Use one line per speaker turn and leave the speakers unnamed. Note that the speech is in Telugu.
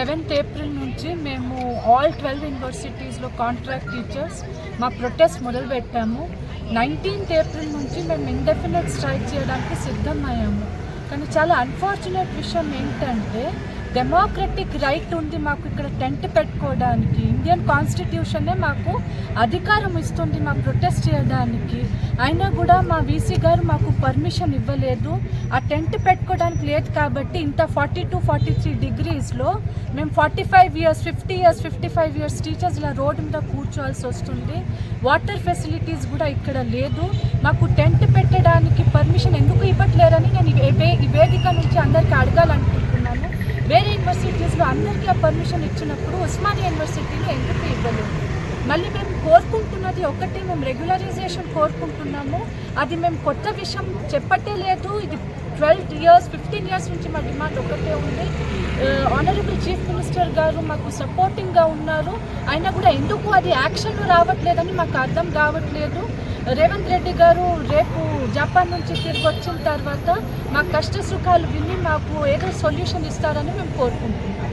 సెవెంత్ ఏప్రిల్ నుంచి మేము ఆల్ ట్వెల్వ్ యూనివర్సిటీస్లో కాంట్రాక్ట్ టీచర్స్ మా ప్రొటెస్ట్ మొదలుపెట్టాము. నైన్టీన్త్ ఏప్రిల్ నుంచి మేము ఇండెఫినెట్ స్ట్రైక్ చేయడానికి సిద్ధమయ్యాము. కానీ చాలా అన్ఫార్చునేట్ విషయం ఏంటంటే డెమోక్రటిక్ రైట్ ఉంది మాకు ఇక్కడ టెంట్ పెట్టుకోవడానికి. ఇండియన్ కాన్స్టిట్యూషనే మాకు అధికారం ఇస్తుంది మా ప్రొటెస్ట్ చేయడానికి. అయినా కూడా మా వీసీ గారు మాకు పర్మిషన్ ఇవ్వలేదు. ఆ టెంట్ పెట్టుకోవడానికి లేదు కాబట్టి ఇంత ఫార్టీ టు ఫార్టీ త్రీ డిగ్రీస్లో మేము forty five years fifty years fifty five years teachers ఇలా రోడ్డు మీద కూర్చోవాల్సి వస్తుంది. వాటర్ ఫెసిలిటీస్ కూడా ఇక్కడ లేదు. మాకు టెంట్ పెట్టడానికి ఈ నుంచి అందరికీ అడగాలనుకుంటున్నాను. వేరే యూనివర్సిటీస్లో అందరికీ ఆ పర్మిషన్ ఇచ్చినప్పుడు ఉస్మానియా యూనివర్సిటీలో ఎందుకు ఇవ్వలేదు? మళ్ళీ మేము కోరుకుంటున్నది ఒకటి మేము రెగ్యులరైజేషన్ కోరుకుంటున్నాము. అది మేము కొత్త విషయం చెప్పట్టే లేదు. ఇది ట్వెల్వ్ ఇయర్స్ ఫిఫ్టీన్ ఇయర్స్ నుంచి మా డిమాండ్ ఒకటే ఉంది. ఆనరబుల్ చీఫ్ మినిస్టర్ గారు మాకు సపోర్టింగ్గా ఉన్నారు. అయినా కూడా ఎందుకు అది యాక్షన్ రావట్లేదని మాకు అర్థం కావట్లేదు. రేవంత్ రెడ్డి గారు రేపు జపాన్ నుంచి తిరిగి వచ్చిన తర్వాత మా కష్ట సుఖాలు విని మాకు ఏదో సొల్యూషన్ ఇస్తారని మేము కోరుకుంటున్నాం.